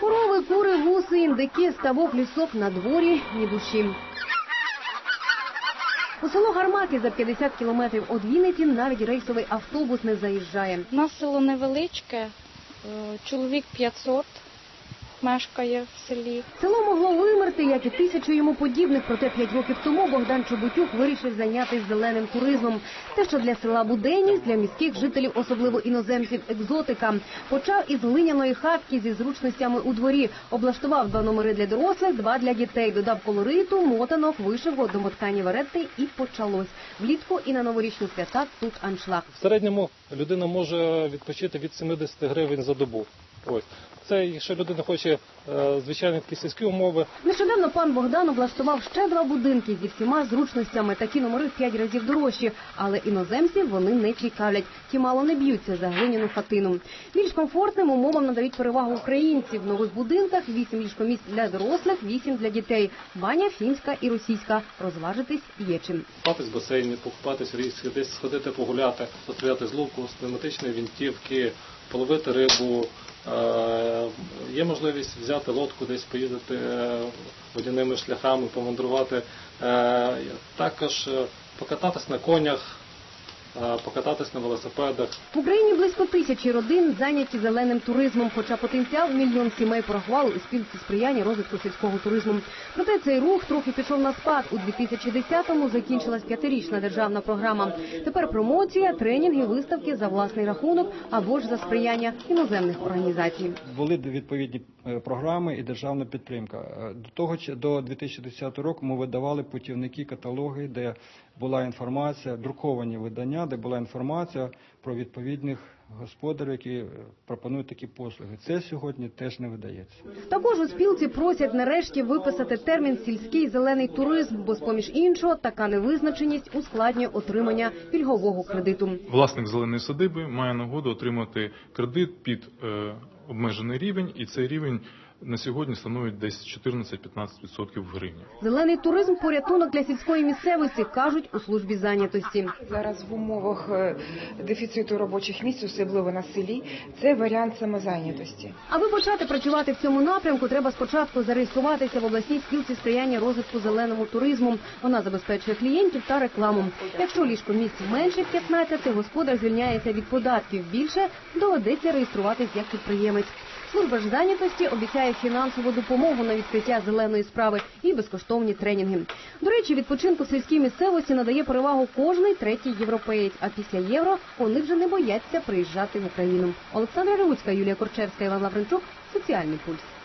Корови, кури, гуси, індики, ставок, лісок на дворі ні душі. У село Гармати за 50 кілометрів від Вінниці навіть рейсовий автобус не заїжджає. У нас село невеличке, е, чоловік 500 мешкає в селі. Село могло вимерти, як і тисячу йому подібних. Проте п'ять років тому Богдан Чоботюк вирішив зайнятися зеленим туризмом. Те, що для села буденність, для міських жителів, особливо іноземців, екзотика. Почав із глиняної хатки зі зручностями у дворі. Облаштував два номери для дорослих, два для дітей. Додав колориту, мотанок, вишивок, домоткані верети і почалось. Влітку і на новорічні свята тут аншлаг. В середньому людина може відпочити від 70 гривень за добу. Ось це, якщо людина хоче е, звичайно такі сільські умови, Нещодавно пан Богдан облаштував ще два будинки зі всіма зручностями. Такі номери в п'ять разів дорожчі, але іноземців вони не цікавлять. Ті мало не б'ються за глиняну хатину. Більш комфортним умовам надають перевагу українці. В нових будинках вісім ліжкомісць для дорослих, вісім для дітей. Баня фінська і російська. Розважитись є чим. купатись в басейні, покупатись річці, десь сходити погуляти, постріляти з луку, з пневматичної вінтівки, половити рибу. Е, Є можливість взяти лодку, десь поїздити е, водяними шляхами, помандрувати. Е, Також покататись на конях, покататись на велосипедах. В Україні близько тисячі родин зайняті зеленим туризмом, хоча потенціал мільйон сімей порахували у спілці сприяння розвитку сільського туризму. Проте цей рух трохи пішов на спад. У 2010-му закінчилась п'ятирічна державна програма. Тепер промоція, тренінги, виставки за власний рахунок або ж за сприяння іноземних організацій. Були відповідні е, програми і державна підтримка. Е, До того до 2010 року ми видавали путівники, каталоги, де була інформація, друковані видання, де була інформація про відповідних господарів, які е, пропонують такі послуги. Це сьогодні теж не видається. Також у спілці просять нарешті виписати термін сільський зелений туризм, бо з поміж іншого така невизначеність ускладнює отримання пільгового кредиту. Власник зеленої садиби має нагоду отримати кредит під е, обмежений рівень, і цей рівень на сьогодні становить десь 14-15% в гривні. Зелений туризм порятунок для сільської місцевості, кажуть у службі зайнятості. Зараз в умовах е, дефіциту робочих місць, особливо на селі, це варіант самозайнятості. Аби почати працювати в цьому напрямку, треба спочатку зареєструватися в обласній спілці сприяння розвитку зеленому туризму. Вона забезпечує клієнтів та рекламу. Якщо ліжко місць менше 15, господар звільняється від податків. Більше доведеться реєструватись як підприємець. Служба ж зайнятості обіцяє фінансову допомогу на відкриття зеленої справи і безкоштовні тренінги. До речі, відпочинку сільській місцевості надає перевагу кожний третій європеєць. А після євро вони вже не бояться приїжджати в Україну. Олександра Ревуцька, Юлія Корчевська, Іван Лавренчук. Соціальний пульс.